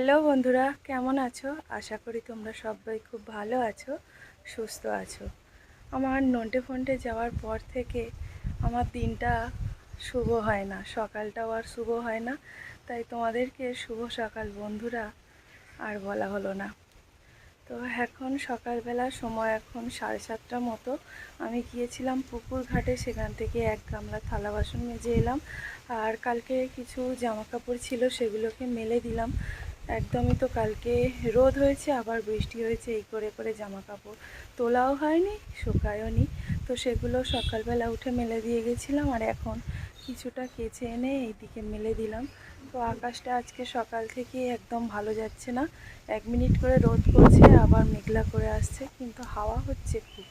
Hello বন্ধুরা, কেমন আছো? আশা করি তোমরা সবাই খুব ভালো আছো, সুস্থ আছো। আমার নন্টে ফন্টে যাওয়ার পর থেকে আমার দিনটা শুভ হয় না, সকালটাও আর শুভ হয় না। তাই তোমাদেরকে শুভ সকাল বন্ধুরা, আর বলা হলো না। তো এখন সকালবেলা সময় এখন সাড়ে সাতটার মতো। আমি গিয়েছিলাম পুকুর ঘাটে, সেখান থেকে এক গামলা থালা বাসন মেজে এলাম। আর কালকে কিছু জামা কাপড় ছিল, সেগুলোকে মেলে দিলাম। একদমই তো কালকে রোদ হয়েছে, আবার বৃষ্টি হয়েছে, এই করে করে জামা কাপড় তোলাও হয়নি, শুকায়ও নি। তো সেগুলো সকালবেলা উঠে মেলে দিয়ে গেছিলাম আর এখন কিছুটা কেচে এনে এইদিকে মেলে দিলাম। তো আকাশটা আজকে সকাল থেকে একদম ভালো যাচ্ছে না। এক মিনিট করে রোদ করছে আবার মেঘলা করে আসছে, কিন্তু হাওয়া হচ্ছে খুব।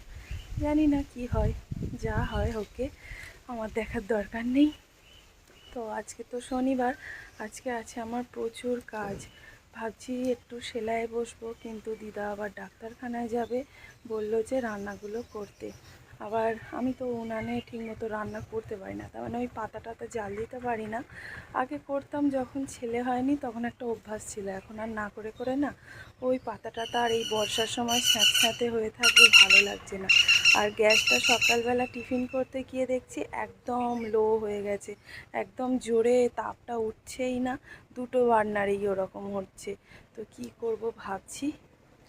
জানি না কি হয়, যা হয় ওকে আমার দেখার দরকার নেই। তো আজকে তো শনিবার আজকে আছে আমার প্রচুর কাজ। ভাবছি একটু সেলাই বসবো, কিন্তু দিদা আবার ডাক্তারখানায় যাবে, বলল যে রান্নাগুলো করতে। আবার আমি তো উনানে ঠিকমতো রান্না করতে পারি না, তার মানে ওই পাতা টাতা জাল দিতে পারি না। আগে করতাম, যখন ছেলে হয়নি তখন একটা অভ্যাস ছিল, এখন আর না করে করে না। ওই পাতা টাতা আর এই বর্ষার সময় স্যাঁতস্যাঁতে হয়ে থাকবে, ভালো লাগছে না। আর গ্যাসটা সকালবেলা টিফিন করতে গিয়ে দেখছি একদম লো হয়ে গেছে। একদম জোরে তাপটা উঠছেই না, দুটো বার্নারেই ওরকম হচ্ছে। তো কি করব ভাবছি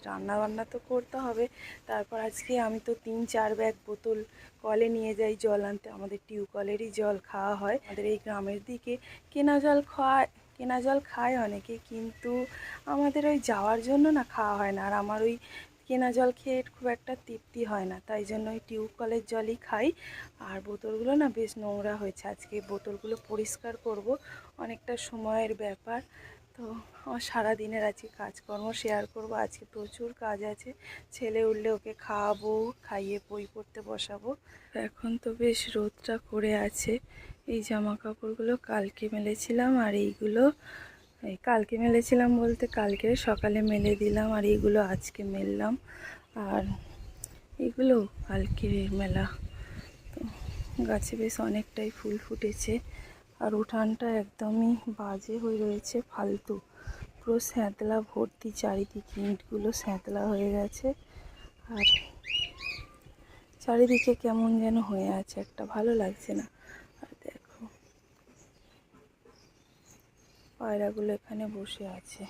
রান্না বান্না তো করতে হবে। তারপর আজকে আমি তো তিন চার ব্যাগ বোতল কলে নিয়ে যাই জল আনতে। আমাদের টিউবকলেরই জল খাওয়া হয়। আমাদের এই গ্রামের দিকে কেনা জল খাওয়া কেনা জল খায় অনেকে, কিন্তু আমাদের ওই যাওয়ার জন্য না খাওয়া হয় না। আর আমার ওই কেনা জল খেয়ে খুব একটা তৃপ্তি হয় না। তাই জন্য ওই টিউব কলের জলই খাই। আর বোতলগুলো না বেশ নোংরা হয়েছে। আজকে বোতলগুলো পরিষ্কার করব। অনেকটা সময়ের ব্যাপার। তো আমার সারাদিনের আজকে কাজকর্ম শেয়ার করব। আজকে প্রচুর কাজ আছে। ছেলে উঠলে ওকে খাওয়াবো, খাইয়ে বই পড়তে বসাবো। এখন তো বেশ রোদটা করে আছে। এই জামা কাপড়গুলো কালকে মেলেছিলাম আর এইগুলো এই কালকে মেলেছিলাম বলতে কালকে সকালে মেলে দিলাম আর এইগুলো আজকে মেললাম। আর এগুলো কালকের মেলা। তো গাছে বেশ অনেকটাই ফুল ফুটেছে। আর উঠানটা একদমই বাজে হয়ে রয়েছে, ফালতু। পুরো স্যাঁতলা ভর্তি চারিদিকে ইঁটগুলো স্যাঁতলা হয়ে গেছে। আর চারিদিকে কেমন যেন হয়ে আছে, একটা ভালো লাগছে না আর দেখো পায়রাগুলো এখানে বসে আছে।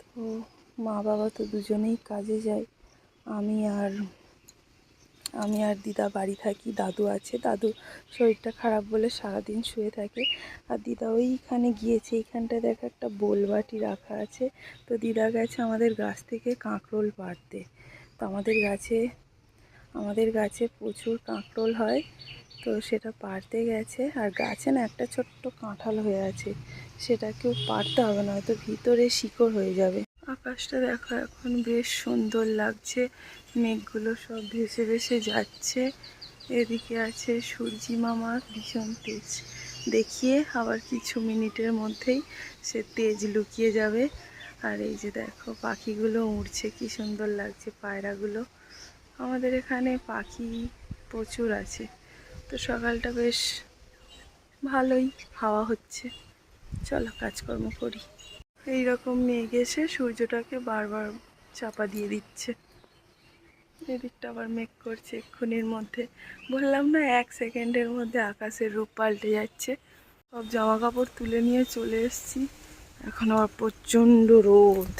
তো মা বাবা তো দুজনেই কাজে যায়। আমি আর আমি আর দিদা বাড়ি থাকি, দাদু আছে। দাদু শরীরটা খারাপ বলে সারাদিন শুয়ে থাকে। আর দিদা ওইখানে গিয়েছে, এইখানটায় দেখো একটা বোলবাটি রাখা আছে। তো দিদা গেছে আমাদের গাছ থেকে কাঁকরোল পাড়তে। তো আমাদের গাছে আমাদের গাছে প্রচুর কাঁকরোল হয়, তো সেটা পারতে গেছে। আর গাছে না একটা ছোট্ট কাঁঠাল হয়ে আছে সেটা কেউ পারতে হবে না হয়তো ভিতরে শিকড় হয়ে যাবে। আকাশটা দেখো, এখন বেশ সুন্দর লাগছে, মেঘগুলো সব ভেসে ভেসে যাচ্ছে। এদিকে আছে সূর্যি মামা, ভীষণ তেজ। দেখিয়ে আবার কিছু মিনিটের মধ্যেই সে তেজ লুকিয়ে যাবে। আর এই যে দেখো, পাখিগুলো উড়ছে, কি সুন্দর লাগছে পায়রাগুলো। আমাদের এখানে পাখি প্রচুর আছে। তো সকালটা বেশ ভালোই হাওয়া হচ্ছে। চলো কাজকর্ম করি। এই রকম মেঘ এসে সূর্যটাকে বারবার চাপা দিয়ে দিচ্ছে। এদিকটা আবার মেঘ করছে এক্ষুনির মধ্যে। বললাম না, এক সেকেন্ডের মধ্যে আকাশের রূপ পাল্টে যাচ্ছে। সব জামা কাপড় তুলে নিয়ে চলে এসেছি। এখন আবার প্রচণ্ড রোদ।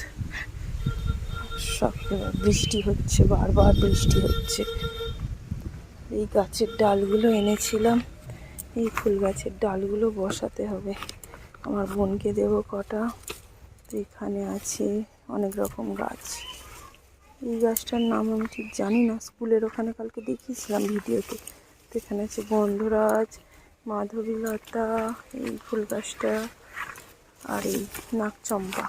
বৃষ্টি হচ্ছে, বারবার বৃষ্টি হচ্ছে। এই গাছের ডালগুলো এনেছিলাম। এই ফুল গাছের ডালগুলো বসাতে হবে। আমার বোনকে দেবো কটা। এখানে আছে অনেক রকম গাছ। এই গাছটার নাম আমি ঠিক জানি না। স্কুলের ওখানে কালকে দেখিয়েছিলাম ভিডিওতে। এখানে আছে গন্ধরাজ মাধবীলতা, এই ফুল গাছটা আর এই নাকচম্পা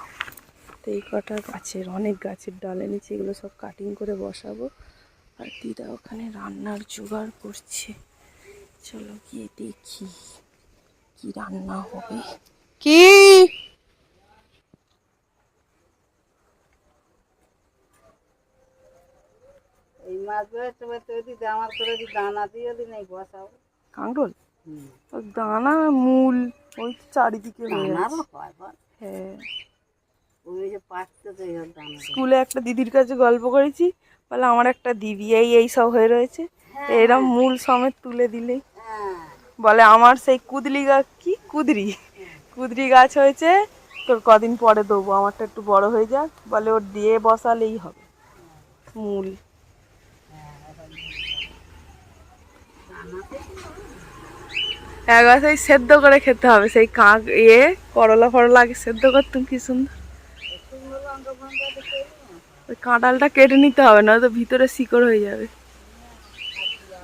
তো এই কটা গাছের অনেক গাছের ডাল এনেছি এগুলো সব কাটিং করে বসাবো। আর দিদা ওখানে রান্নার জোগাড় করছে। চলো গিয়ে দেখি কি রান্না হবে। কি? এই মাছ বেরোতে বেরোতে যদি আমার করে যদি দানা দিয়ে দিন এই বসাও। কাঁকরোল? ওই দানা মূল ওই তো চারিদিকে হয়ে আছে হয়। স্কুলে একটা দিদির কাছে গল্প করেছি বলে আমার একটা দিদি এই এই সব হয়ে রয়েছে। এরম মূল সমেত তুলে দিলেই। হ্যাঁ। বলে আমার সেই কুদলি গাছ কি কুদরি? কুদরি গাছ হয়েছে তোর কদিন পরে দেবো আমারটা একটু বড় হয়ে যাক। বলে ওর দিয়ে বসালেই হবে মূল। একবার সেই সেদ্ধ করে খেতে হবে সেই কাঁক ইয়ে করলা ফরলা আগে সেদ্ধ করতাম কি সুন্দর। ওই কাঁঠালটা কেটে নিতে হবে না তো ভিতরে শিকড় হয়ে যাবে।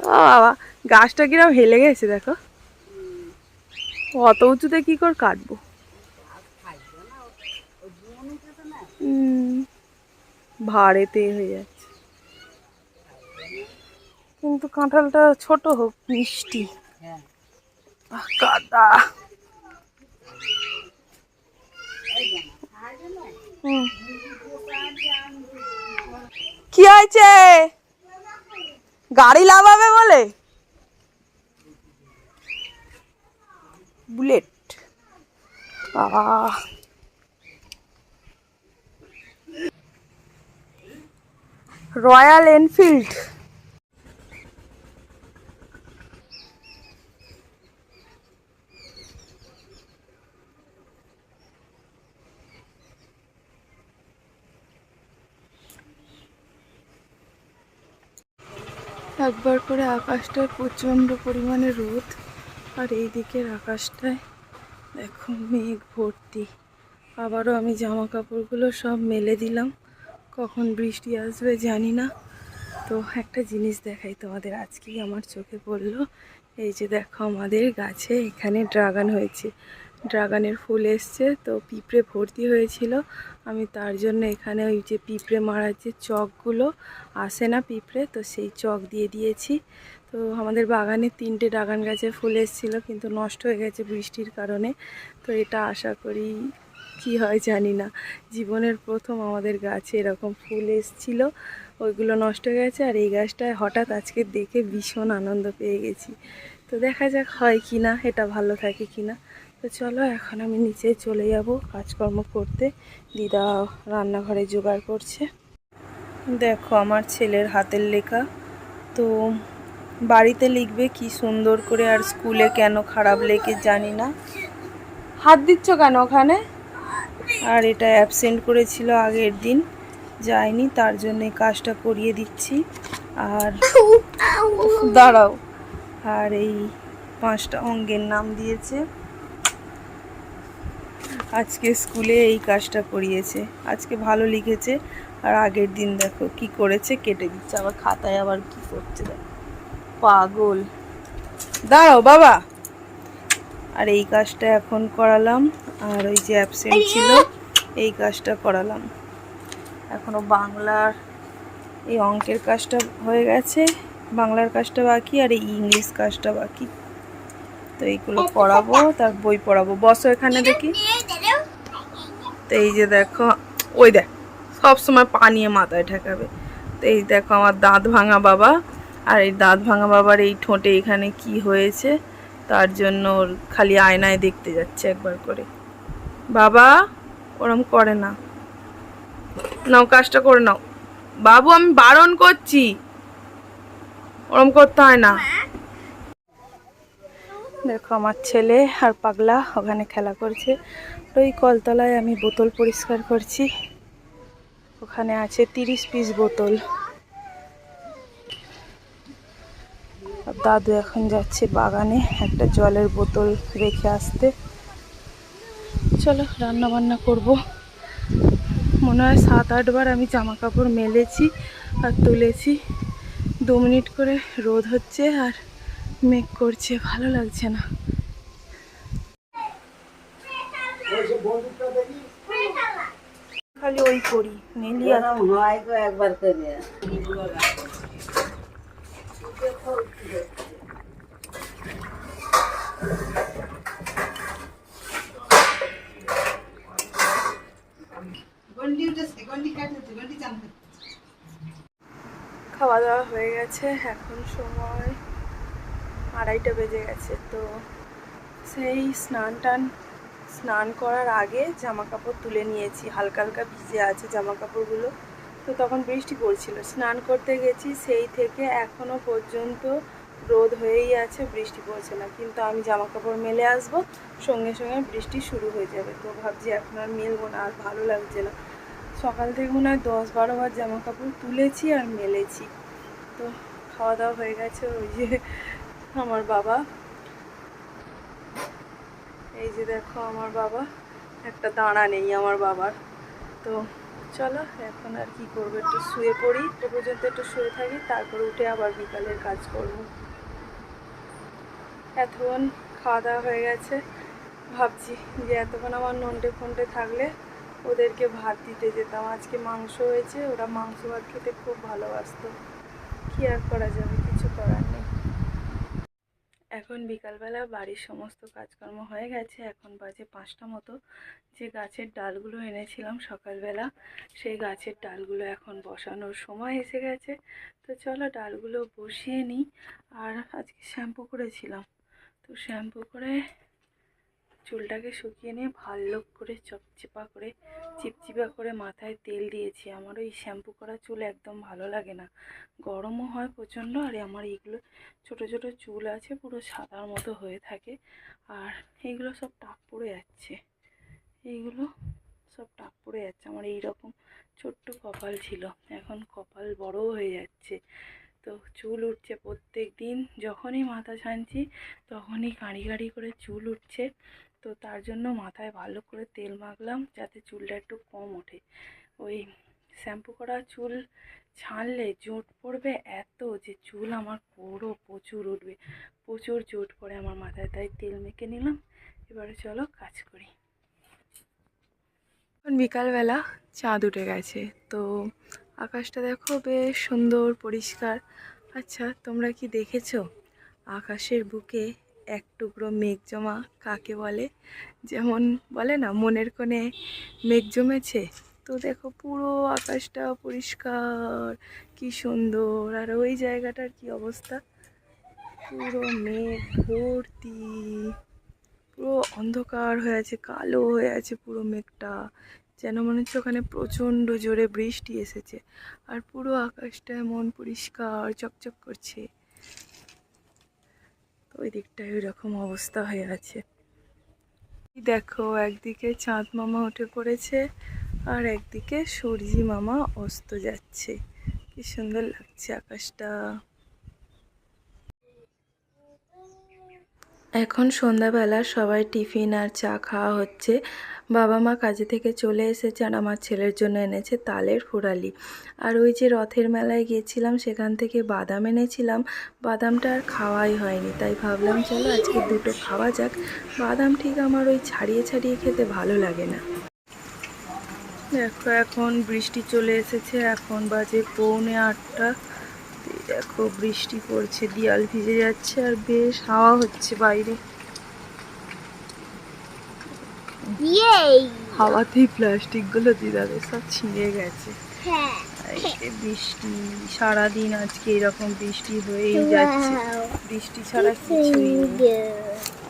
ও বাবা, গাছটা কিরম হেলে গেছে দেখো। অত উঁচুতে কি করে কাটবো? ভাড়েতে হয়ে যাচ্ছে। কিন্তু কাঁঠালটা ছোট হোক, মিষ্টি। কাদা। কি হয়েছে? গাড়ি লাভাবে বলে? বুলেট। বাবা। Royal Enfield. একবার করে আকাশটায় প্রচণ্ড পরিমাণে রোদ আর এই দিকের আকাশটায় দেখো মেঘ ভর্তি। আবারও আমি জামা কাপড়গুলো সব মেলে দিলাম। কখন বৃষ্টি আসবে জানি না। তো একটা জিনিস দেখাই তোমাদের, আজকেই আমার চোখে পড়ল। এই যে দেখো আমাদের গাছে এখানে ড্রাগন হয়েছে। ড্রাগনের ফুল এসছে, তো পিঁপড়ে ভর্তি হয়েছিল। আমি তার জন্য এখানে ওই যে পিঁপড়ে মারার যে চকগুলো, আসে না পিঁপড়ে, তো সেই চক দিয়ে দিয়েছি। তো আমাদের বাগানে তিনটে ড্রাগন গাছে ফুল এসেছিল, কিন্তু নষ্ট হয়ে গেছে বৃষ্টির কারণে। তো এটা আশা করি কি হয় জানি না। জীবনের প্রথম আমাদের গাছে এরকম ফুল এসছিল, ওইগুলো নষ্ট হয়ে গেছে, আর এই গাছটায় হঠাৎ আজকে দেখে ভীষণ আনন্দ পেয়ে গেছি। তো দেখা যাক হয় কি না, এটা ভালো থাকে কি না। তো চলো, এখন আমি নিচে চলে যাব কাজকর্ম করতে। দিদা রান্নাঘরে জোগাড় করছে। দেখো, আমার ছেলের হাতের লেখা। তো বাড়িতে লিখবে কি সুন্দর করে আর স্কুলে কেন খারাপ লেখে জানি না। হাত দিচ্ছ কেন ওখানে? আর এটা অ্যাবসেন্ট করেছিল আগের দিন। যায়নি, তার জন্য কাজটা করিয়ে দিচ্ছি। আর দাঁড়াও। আর এই পাঁচটা অঙ্গের নাম দিয়েছে। আজকে স্কুলে এই কাজটা করিয়েছে। আজকে ভালো লিখেছে আর আগের দিন দেখো কি করেছে কেটে দিচ্ছে। আবার খাতায় আবার কি করছে দেখো। পাগল। দাঁড়াও বাবা। আর এই কাজটা এখন করালাম। আর ওই যে অ্যাবসেন্ট ছিল এই কাজটা করালাম। এখনও বাংলার এই অঙ্কের কাজটা হয়ে গেছে। বাংলার কাজটা বাকি আর এই ইংলিশ কাজটা বাকি। তো এইগুলো পড়াবো তার বই পড়াবো। বসো এখানে দেখি। তো এই যে দেখো, ওই দেখ সব সময় পা নিয়ে মাথায় ঠেকাবে। তো এই দেখো আমার দাঁত ভাঙা বাবা, আর এই দাঁত ভাঙা বাবার এই ঠোঁটে এখানে কি হয়েছে, তার জন্য ওর খালি আয়নায় দেখতে যাচ্ছে একবার করে। বাবা, ওরম করে না। নাও, কাজটা করে নাও। বাবু, আমি বারণ করছি। ওরম করতে হয় না। দেখো আমার ছেলে আর পাগলা ওখানে খেলা করছে। ওই কলতলায় আমি বোতল পরিষ্কার করছি। ওখানে আছে তিরিশ পিস বোতল। দাদু এখন যাচ্ছে বাগানে একটা জলের বোতল রেখে আসতে। চলো রান্না বান্না করব। মনে হয় সাত আটবার আমি জামা কাপড় মেলেছি আর তুলেছি। দু মিনিট করে রোদ হচ্ছে আর মেঘ করছে, ভালো লাগছে না। খালি ওই করি মেলি আর হয় গো একবার করে। খাওয়া দাওয়া হয়ে গেছে এখন সময় আড়াইটা বেজে গেছে তো সেই স্নান টান স্নান করার আগে জামা কাপড় তুলে নিয়েছি। হালকা হালকা ভিজে আছে জামা কাপড়গুলো তো তখন বৃষ্টি পড়ছিল। স্নান করতে গেছি, সেই থেকে এখনও পর্যন্ত রোদ হয়েই আছে, বৃষ্টি পড়ছে না। কিন্তু আমি জামা কাপড় মেলে আসব, সঙ্গে সঙ্গে বৃষ্টি শুরু হয়ে যাবে। তো ভাবছি এখন আর মেলবো না, আর ভালো লাগছে না। সকাল থেকে মনে হয় দশ বারো বার জামা কাপড় তুলেছি আর মেলেছি। তো খাওয়া দাওয়া হয়ে গেছে, ওই যে আমার বাবা এই যে দেখো আমার বাবা, একটা দাঁড়া নেই আমার বাবার। তো চলো, এখন আর কি করব, একটু শুয়ে পড়ি তো পর্যন্ত একটু শুয়ে থাকি, তারপরে উঠে আবার বিকালের কাজ করব। এতক্ষণ খাওয়া দাওয়া হয়ে গেছে, ভাবছি যে এতক্ষণ আমার নন্টে ফন্টে থাকলে ওদেরকে ভাত দিতে যেতাম। আজকে মাংস হয়েছে, ওরা মাংস ভাত খেতে খুব ভালোবাসতো। কি আর করা যাবে, কিছু করার এখন বিকালবেলা বাড়ির সমস্ত কাজকর্ম হয়ে গেছে। এখন বাজে পাঁচটা মতো। যে গাছের ডালগুলো এনেছিলাম সকালবেলা, সেই গাছের ডালগুলো এখন বসানোর সময় এসে গেছে। তো চলো ডালগুলো বসিয়ে নিই। আর আজকে শ্যাম্পু করেছিলাম। তো শ্যাম্পু করে চুলটাকে শুকিয়ে নিয়ে ভালো করে চপচিপা করে, চিপচিপা করে মাথায় তেল দিয়েছি। আমার ওই শ্যাম্পু করা চুল একদম ভালো লাগে না। গরমও হয় প্রচণ্ড, আর আমার এইগুলো ছোট ছোট চুল আছে, পুরো সাদার মতো হয়ে থাকে। আর এইগুলো সব টাক পড়ে যাচ্ছে। এইগুলো সব টাক পড়ে যাচ্ছে। আমার এই রকম ছোট্ট কপাল ছিল। এখন কপাল বড়ও হয়ে যাচ্ছে। তো চুল উঠছে প্রত্যেক দিন। যখনই মাথা ছানছি, তখনই কাঁড়ি কাঁড়ি করে চুল উঠছে। তো তার জন্য মাথায় ভালো করে তেল মাখলাম যাতে চুলটা একটু কম ওঠে। ওই শ্যাম্পু করা চুল ছাড়লে জোট পড়বে এত যে চুল আমার পুরো প্রচুর উঠবে। প্রচুর জোট পড়ে আমার মাথায়, তাই তেল মেখে নিলাম। এবারে চলো কাজ করি। এখন বিকালবেলা চাঁদ উঠে গেছে, তো আকাশটা দেখো বেশ সুন্দর, পরিষ্কার। আচ্ছা তোমরা কি দেখেছ? আকাশের বুকে এক টুকরো মেঘ জমা কাকে বলে? যেমন বলে না, মনের কোণে মেঘ জমেছে? তো দেখো পুরো আকাশটা পরিষ্কার, কি সুন্দর। আর ওই জায়গাটার কি অবস্থা? পুরো মেঘ ভর্তি। পুরো অন্ধকার হয়ে আছে, কালো হয়ে আছে পুরো মেঘটা। যেন মনে হচ্ছে ওখানে প্রচণ্ড জোরে বৃষ্টি এসেছে। আর পুরো আকাশটা এমন পরিষ্কার, চকচক করছে। তো ওই দিকটায় ওইরকম অবস্থা হয়ে আছে। দেখো, একদিকে চাঁদ মামা উঠে পড়েছে আর একদিকে সূর্যি মামা অস্ত যাচ্ছে। কি সুন্দর লাগছে আকাশটা। এখন সন্ধ্যাবেলা সবাই টিফিন আর চা খাওয়া হচ্ছে। বাবা মা কাজে থেকে চলে এসেছে আর আমার ছেলের জন্য এনেছে তালের ফুরালি। আর ওই যে রথের মেলায় গিয়েছিলাম, সেখান থেকে বাদাম এনেছিলাম। বাদামটা আর খাওয়াই হয়নি, তাই ভাবলাম চলো আজকে দুটো খাওয়া যাক। বাদাম ঠিক আমার ওই ছাড়িয়ে ছাড়িয়ে খেতে ভালো লাগে না। দেখো এখন বৃষ্টি চলে এসেছে, এখন বাজে পৌনে আটটা। দেখো বৃষ্টি পড়ছে, দিয়াল ভিজে যাচ্ছে আর বেশ হাওয়া হচ্ছে বাইরে। Yay! হাওয়াতেই প্লাস্টিকগুলো দিদাদের সব ছিঁড়ে গেছে। হ্যাঁ। বৃষ্টি সারাদিন আজকে এরকম বৃষ্টি হয়েই যাচ্ছে। বৃষ্টি ছাড়া কিছুই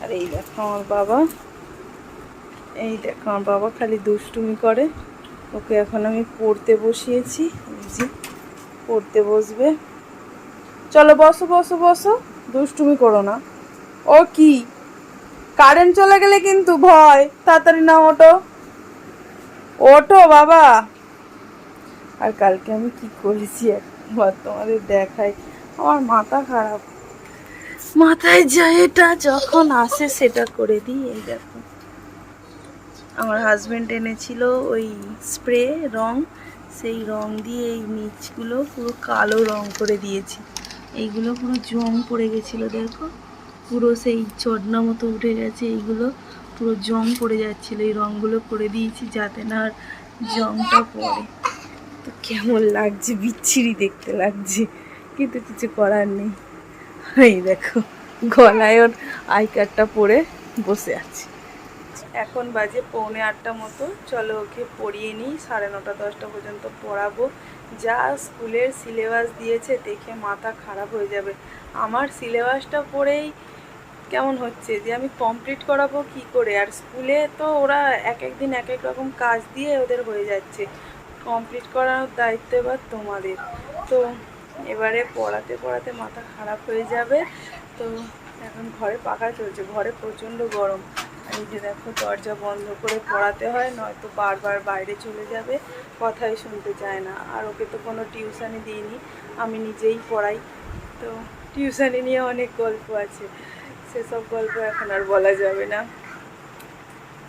আর এই দেখো আমার বাবা এই দেখো আমার বাবা খালি দুষ্টুমি করে। ওকে এখন আমি পড়তে বসিয়েছি। পড়তে বসবে। চলো বসো বসো বসো। দুষ্টুমি করো না। ও কি? কারেন্ট চলে গেলে কিন্তু ভয়। তাড়াতাড়ি না ওঠো ওঠো বাবা। আর কালকে আমি কি করেছি একবার তোমাদের দেখাই। আমার মাথা খারাপ। মাথায় যা এটা, যখন আসে সেটা করে দিই, এই দেখো। আমার হাজব্যান্ড এনেছিল ওই স্প্রে রং। সেই রং দিয়ে এই নিচগুলো পুরো কালো রং করে দিয়েছি। এইগুলো পুরো জং পড়ে গেছিল, দেখো। পুরো সেই চডনা মতো উঠে গেছে, এইগুলো পুরো জং পড়ে যাচ্ছিল, এই রঙগুলো করে দিয়েছি যাতে না আর জংটা পড়ে। তো কেমন লাগছে, বিচ্ছিরি দেখতে লাগছে, কিন্তু কিছু করার নেই। এই দেখো, গলায় ওর আই কার্ডটা পরে বসে আছে। এখন বাজে পৌনে আটটা মতো, চলো ওকে পড়িয়ে নিই, সাড়ে নটা দশটা পর্যন্ত পড়াবো। যা স্কুলের সিলেবাস দিয়েছে, দেখে মাথা খারাপ হয়ে যাবে। আমার সিলেবাসটা পড়েই কেমন হচ্ছে? যে আমি কমপ্লিট করাবো কি করে? আর স্কুলে তো ওরা এক এক দিন এক এক রকম কাজ দিয়ে ওদের হয়ে যাচ্ছে। কমপ্লিট করানোর দায়িত্ব এবার তোমাদের। তো এবারে পড়াতে পড়াতে মাথা খারাপ হয়ে যাবে। তো এখন ঘরে পাখা চলছে। ঘরে প্রচণ্ড গরম। আর এই যে দেখো, দরজা বন্ধ করে পড়াতে হয়, নয়তো বারবার বাইরে চলে যাবে। কথাই শুনতে চায় না। আর ওকে তো কোনো টিউশানি দিইনি। আমি নিজেই পড়াই। তো টিউশানি নিয়ে অনেক গল্প আছে। সেসব গল্প এখন আর বলা যাবে না।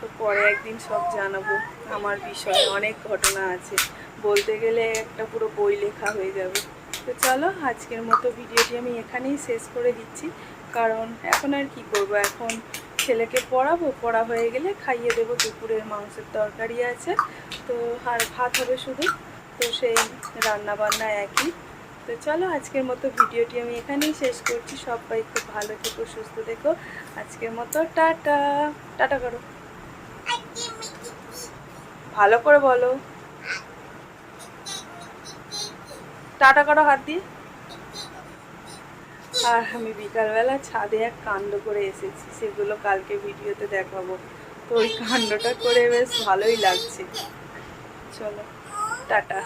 তো পরে একদিন সব জানাব আমার বিষয়ে। অনেক ঘটনা আছে। বলতে গেলে একটা পুরো বই লেখা হয়ে যাবে। তো চলো, আজকের মতো ভিডিওটি আমি এখানেই শেষ করে দিচ্ছি। কারণ এখন আর কি করব? এখন ছেলেকে পড়াবো। পড়া হয়ে গেলে খাইয়ে দেবো। দুপুরের মাংসের তরকারি আছে। তো আর ভাত হবে শুধু। তো সেই রান্না বান্না একই। তো চলো আজকের মতো ভিডিওটি আমি এখানেই শেষ করছি। সবাই খুব ভালো থেকো, সুস্থ থেকো। আজকের মতো টাটা। টাটা করো। ভালো করে বলো। টাটা করো হাত দিয়ে। আর আমি বিকালবেলা ছাদে এক কাণ্ড করে এসেছি, সেগুলো কালকে ভিডিওতে দেখাবো। তো ওই কাণ্ডটা করে বেশ ভালোই লাগছে। চলো, টাটা।